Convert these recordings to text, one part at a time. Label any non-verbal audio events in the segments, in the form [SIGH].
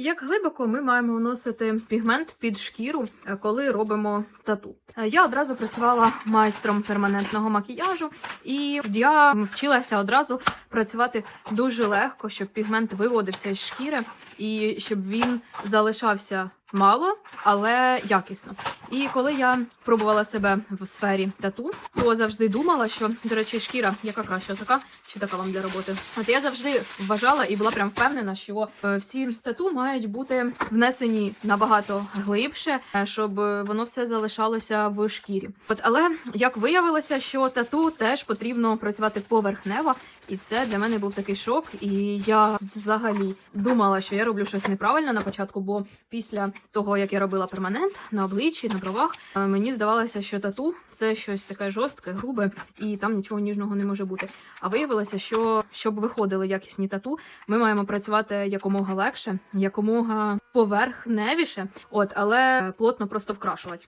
Як глибоко ми маємо вносити пігмент під шкіру, е, коли робимо тату? Е, Я одразу працювала майстром перманентного макіяжу, і я вчилася одразу працювати дуже легко, щоб пігмент виводився із шкіри і щоб він залишався мало, але якісно. І коли я пробувала себе в сфері тату, то завжди думала, що до речі, шкіра яка краща, така чи така вам для роботи. От я завжди вважала і була прям впевнена, що е, всі тату мають бути внесені набагато глибше, е, щоб воно все залишалося в шкірі. От але як виявилося, що тату теж потрібно працювати поверхнево, і це для мене був такий шок. І я взагалі думала, що я роблю щось неправильно на початку, бо після того, як я робила перманент на обличчі, на бровах, е, мені здавалося, що тату це щось таке жорстке, грубе, і там нічого ніжного не може бути. А виявилося, що щоб виходили якісні тату, ми маємо працювати якомога легше, якомога поверхневіше, от але плотно просто вкрашувати.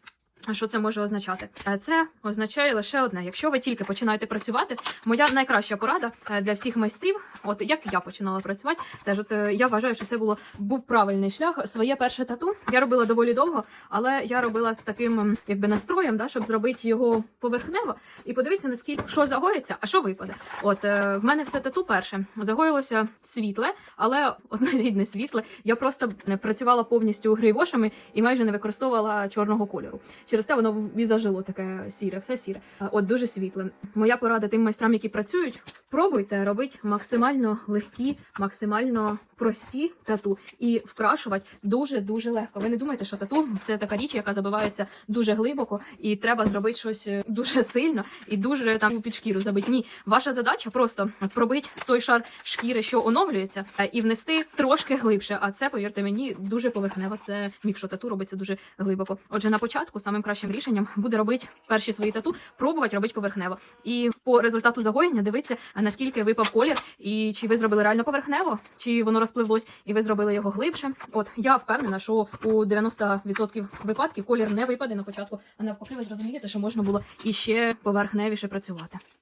Що це може означати? Е, Це означає лише одне: якщо ви тільки починаєте працювати, моя найкраща порада е, для всіх майстрів, от як я починала працювати, теж от е, я вважаю, що це було був правильний шлях. Своє перше тату я робила доволі довго, але я робила з таким ем, якби настроєм, да, щоб зробити його поверхнево і подивитися, наскільки що загоїться, а що випаде. От в мене все тату перше загоїлося світле, але однорідне [LAUGHS] світле. Я просто не працювала повністю грейвошами і майже не використовувала чорного кольору. Через те воно і зажило таке сіре, все сіре. От дуже світле. Моя порада тим майстрам, які працюють, пробуйте робити максимально легкі, максимально прості тату і вкрашувати дуже дуже легко. Ви не думайте, що тату це така річ, яка забивається дуже глибоко, і треба зробити щось е, дуже сильно і дуже там під шкіру забити. Ні, ваша задача просто пробити той шар шкіри, що оновлюється, е, і внести трошки глибше. А це, повірте мені, дуже поверхнево. Це міф, що тату робиться дуже глибоко. Отже, на початку самим кращим рішенням буде робити перші свої тату, пробувати робити поверхнево. І по результату загоєння дивитися, наскільки випав колір, і чи ви зробили реально поверхнево, чи воно розпливлось, і ви зробили його глибше. От я впевнена, що у 90% випадків колір не випаде на початку, а навпаки, ви зрозумієте, що можна було іще поверхневіше працювати.